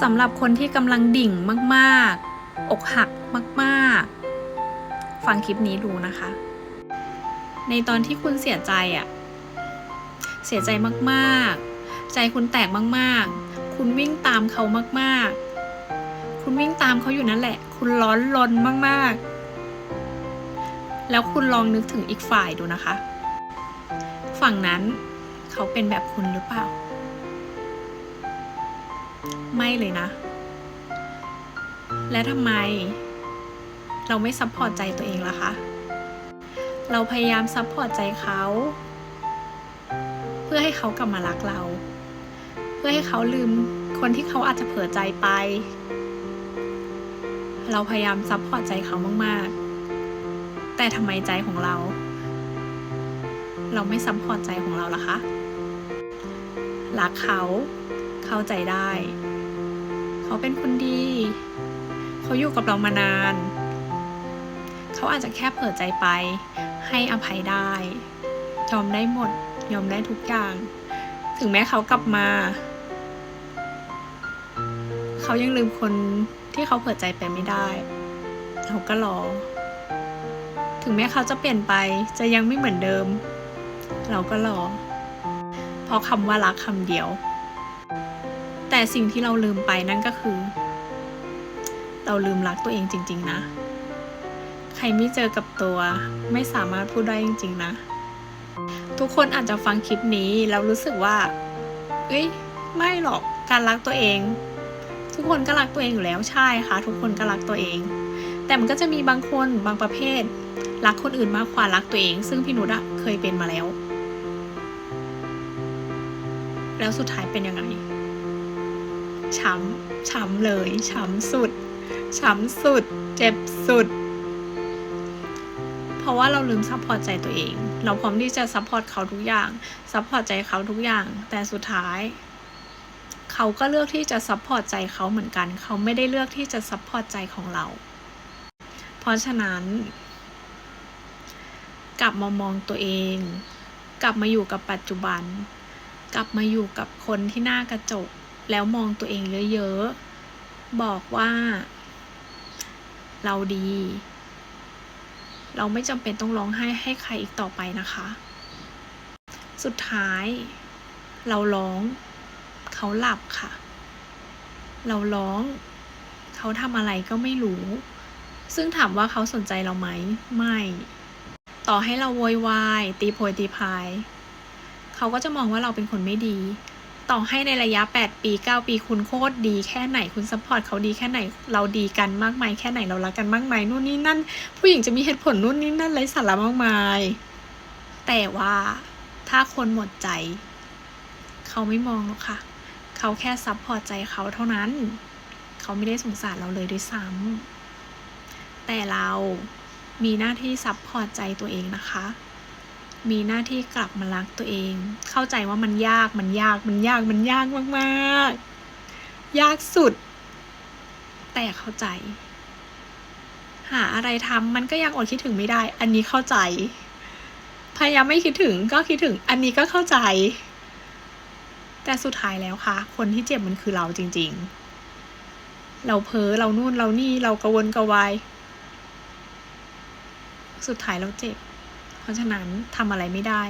สำหรับคนที่กำลังดิ่งมากๆ อกหักมากๆ ฟังคลิปนี้ดูนะคะ ในตอนที่คุณเสียใจอะเสียใจมากๆ ใจคุณแตกมากๆ คุณวิ่งตามเขามากๆ คุณวิ่งตามเขาอยู่นั่นแหละ คุณร้อนรนมากๆ แล้วคุณลองนึกถึงอีกฝ่ายดูนะคะ ฝั่งนั้นเขาเป็นแบบคุณหรือเปล่า ไม่เลยนะ และทำไม เราไม่ซัพพอร์ตใจตัวเองล่ะคะ เราพยายามซัพพอร์ตใจเขา เพื่อให้เขากลับมารักเรา เพื่อให้เขาลืมคนที่เขาอาจจะเผลอใจไป เราพยายามซัพพอร์ตใจเขามาก ๆ แต่ทำไมใจของเรา เราไม่ซัพพอร์ตใจของเราล่ะคะ รักเขา เข้าใจได้ เขาเป็นคนดี เขาอยู่กับเรามานาน เขาอาจจะแค่เผลอใจไป ให้อภัยได้ ยอมได้หมด ยอมได้ทุกอย่าง ถึงแม้เขากลับมา เขายังลืมคนที่เขาเผลอใจไปไม่ได้เราก็รอ ถึงแม้เขาจะเปลี่ยนไป จะยังไม่เหมือนเดิม เราก็รอ เพราะคำว่ารักคำเดียว แต่สิ่งที่เราลืมไปนั่นก็คือ เราลืมรักตัวเองจริง ๆ นะ ใครไม่เจอกับตัวไม่สามารถพูดได้จริง ๆ นะ ทุกคนอาจจะฟังคลิปนี้แล้วรู้สึกว่า เอ้ย ไม่หรอกการรักตัวเอง ทุกคนก็รักตัวเองอยู่แล้วใช่ค่ะ ทุกคนก็รักตัวเอง แต่มันก็จะมีบางคนบางประเภท รักคนอื่นมากกว่ารักตัวเอง ซึ่งพี่นุชอะเคยเป็นมาแล้ว แล้วสุดท้ายเป็นยังไง ช้ำช้ำเลยช้ำสุดช้ำสุด เจ็บสุด เพราะว่าเราลืมซัพพอร์ตใจตัวเอง เราพร้อมที่จะซัพพอร์ตเขาทุกอย่างซัพพอร์ตใจเขาทุกอย่าง แต่สุดท้าย เขาก็เลือกที่จะซัพพอร์ตใจเขาเหมือนกัน เขาไม่ได้เลือกที่จะซัพพอร์ตใจของเรา เพราะฉะนั้น กลับมามองตัวเอง กลับมาอยู่กับปัจจุบัน กลับมาอยู่กับคนที่หน้ากระจก แล้วมองตัวเองเยอะๆ บอกว่า เราดี เราไม่จำเป็นต้องร้องไห้ให้ใครอีกต่อไปนะคะ สุดท้าย เราร้อง เขาหลับค่ะ เราร้อง เขาทำอะไรก็ไม่รู้ ซึ่งถามว่าเขาสนใจเราไหม ไม่ ต่อให้เราโวยวายตีโพยตีพาย เขาก็จะมองว่าเราเป็นคนไม่ดี ต่อให้ในระยะ 8 ปี 9 ปีคุณโคตรดีแค่ไหนคุณซัพพอร์ตเขาดีแค่ไหนเราดีกันมากมายแค่ไหนเรารักกันมากมายนู่นนี่นั่น ผู้หญิงจะมีเหตุผลนู่นนี่นั่นไรสาระมากมาย แต่ว่าถ้าคนหมดใจ เขาไม่มองหรอกค่ะ เขาแค่ซัพพอร์ตใจเขาเท่านั้น เขาไม่ได้สงสารเราเลยด้วยซ้ำแต่เรามีหน้าที่ซัพพอร์ตใจตัวเองนะคะ มีหน้าที่กลับมารักตัวเอง เข้าใจว่ามันยากมันยากมันยากมันยากมากๆ ยากสุด แต่เข้าใจ หาอะไรทำมันก็ยังอดคิดถึงไม่ได้ อันนี้เข้าใจ พยายามไม่คิดถึงก็คิดถึง อันนี้ก็เข้าใจ แต่สุดท้ายแล้วค่ะ คนที่เจ็บมันคือเราจริง ๆ เราเพ้อเรานู่นเรานี่เรากระวนกระวาย สุดท้ายเราเจ็บ ราะฉะนั้นทำอะไรไม่ได้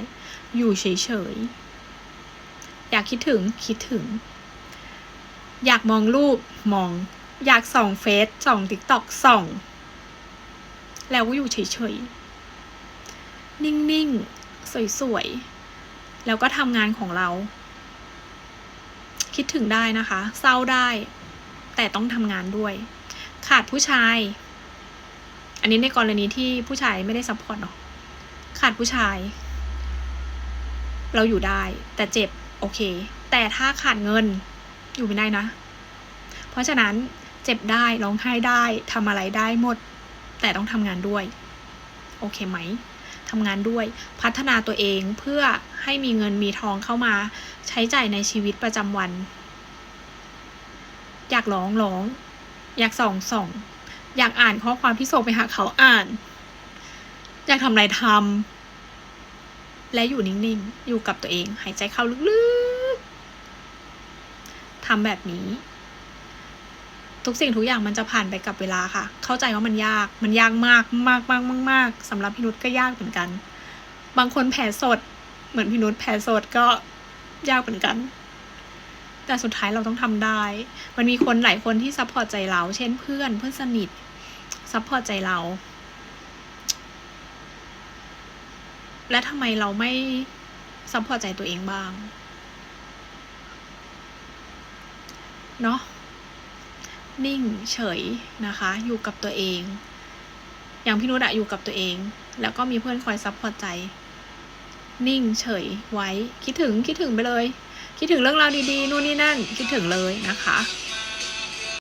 อยู่เฉยๆ อยากคิดถึงคิดถึง อยากมองรูปมอง อยากส่องเฟซส่องติ๊กต็อกส่อง แล้วก็อยู่เฉยๆ นิ่งๆ สวยๆ แล้วก็ทำงานของเรา คิดถึงได้นะคะ เศร้าได้ แต่ต้องทำงานด้วย ขาดผู้ชาย อันนี้ในกรณีที่ผู้ชายไม่ได้ซัพพอร์ตเนาะ ขาดผู้ชาย เราอยู่ได้แต่เจ็บโอเค แต่ถ้าขาดเงินอยู่ไม่ได้นะ เพราะฉะนั้นเจ็บได้ร้องไห้ได้ทำอะไรได้หมด แต่ต้องทำงานด้วย โอเคไหมทำงานด้วยพัฒนาตัวเองเพื่อให้มีเงินมีทองเข้ามาใช้จ่ายในชีวิตประจำวัน อยากร้องร้อง อยากส่องส่อง อยากอ่านข้อความที่ส่งไปหาเขาอ่าน อยากทำอะไรทำและอยู่นิ่งๆ อยู่กับตัวเอง หายใจเข้าลึกๆทำแบบนี้ ทุกสิ่งทุกอย่างมันจะผ่านไปกับเวลาค่ะ เข้าใจว่ามันยาก มันยากมากมากมากมากมากสำหรับพี่นุชก็ยากเหมือนกัน บางคนแผลสด เหมือนพี่นุชแผลสดก็ยากเหมือนกันแต่สุดท้ายเราต้องทำได้ มันมีคนหลายคนที่ซัพพอร์ตใจเรา เช่นเพื่อน เพื่อนสนิท ซัพพอร์ตใจเรา และทำไมเราไม่ซัพพอร์ตใจตัวเองบ้าง เนาะนิ่งเฉยนะคะ อยู่กับตัวเอง อย่างพี่นุชอะอยู่กับตัวเอง แล้วก็มีเพื่อนคอยซัพพอร์ตใจ นิ่งเฉยไว้ คิดถึงคิดถึงไปเลย คิดถึงเรื่องราวดีๆ นู่นนี่นั่น คิดถึงเลยนะคะ